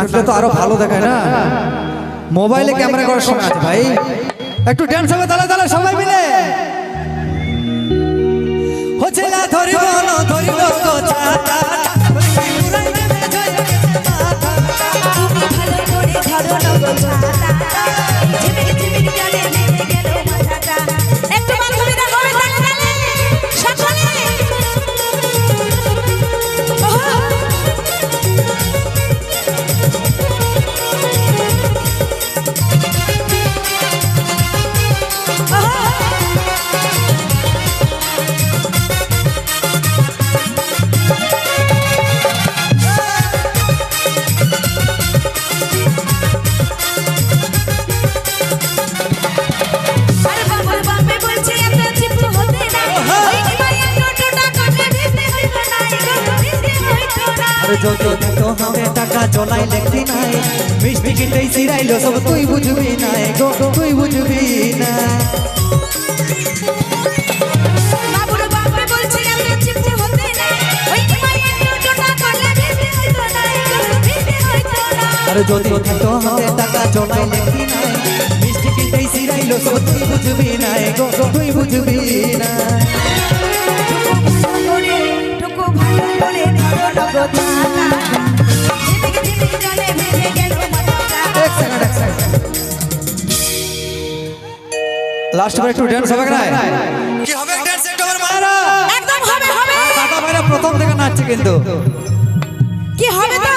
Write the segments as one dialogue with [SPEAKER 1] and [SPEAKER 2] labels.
[SPEAKER 1] নাচলে তো আরও ভালো দেখায় না? মোবাইলে ক্যামেরা করার সময় আছে ভাই। একটু ড্যান্স হবে তাহলে তাহলে সবাই মিলে। হচ্ছে না ধরিব না ধরিব গো
[SPEAKER 2] আরে
[SPEAKER 1] যদি তো হবে টাকা জলাই লেখি নাই মিষ্টি কিনতেই সিরাইলো সব তুই বুঝবি না গো তুই বুঝবি না
[SPEAKER 2] হইতো
[SPEAKER 1] যদি তো টাকা জলাই লেখি নাই মিষ্টি কিনতেই সিরাইলো সব তুই বুঝবি না গো তুই বুঝবি না লাস্ট বার একটু ড্যান্স হবে না কি হবে? ড্যান্স একটু আমার মারা।
[SPEAKER 2] একদম হবে হবে।
[SPEAKER 1] কাকা ভাইরা প্রথম থেকে নাচছে কিন্তু।
[SPEAKER 2] কি হবে তো?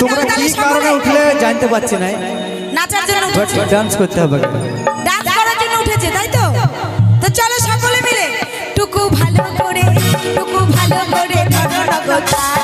[SPEAKER 1] তোমরা কি কারণে উঠলে জানতে পারছি না
[SPEAKER 2] নাচার জন্য
[SPEAKER 1] ডান্স করতে হবে।
[SPEAKER 2] ডান্স করার জন্য উঠেছে তাই তো? তো চলো সকলে মিলে। টুকু ভালো করে টুকু ভালো করে ধরো নগো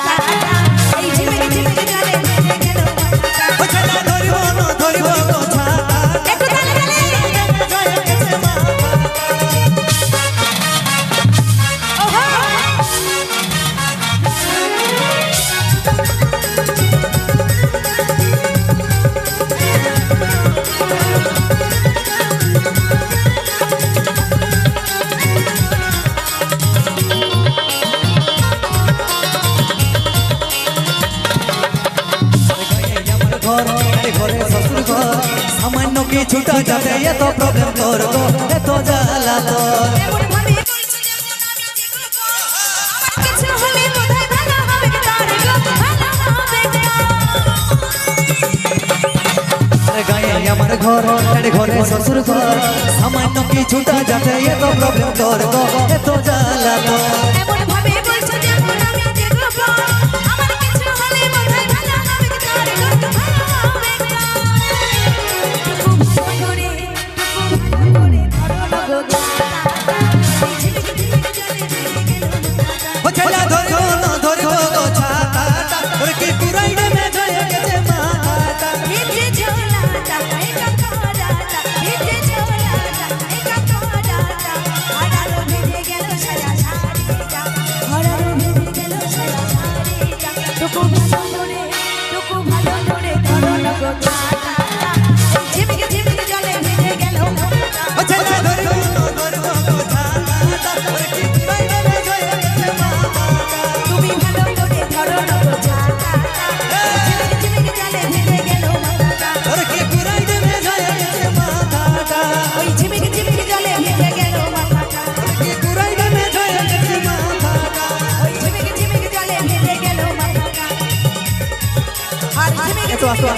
[SPEAKER 1] ঘর আরে ঘরে শ্বশুর ঘর সামান্য কিছুটা যাতে এত প্রবলেম তোর গো এত জ্বালা তোর
[SPEAKER 2] এমন ভাবে বলছো যেমন আমি দেখবো আমার কিছু হলে বোধহয় ভালো হবে তার গো ভালো হবে
[SPEAKER 1] আরে গায়ে আমার ঘর আরে ঘরে শ্বশুর ঘর সামান্য কিছুটা যাতে এত প্রবলেম তোর গো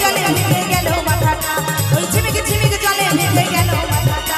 [SPEAKER 2] জলে গেল মাথাটা। গেল মাথাটা।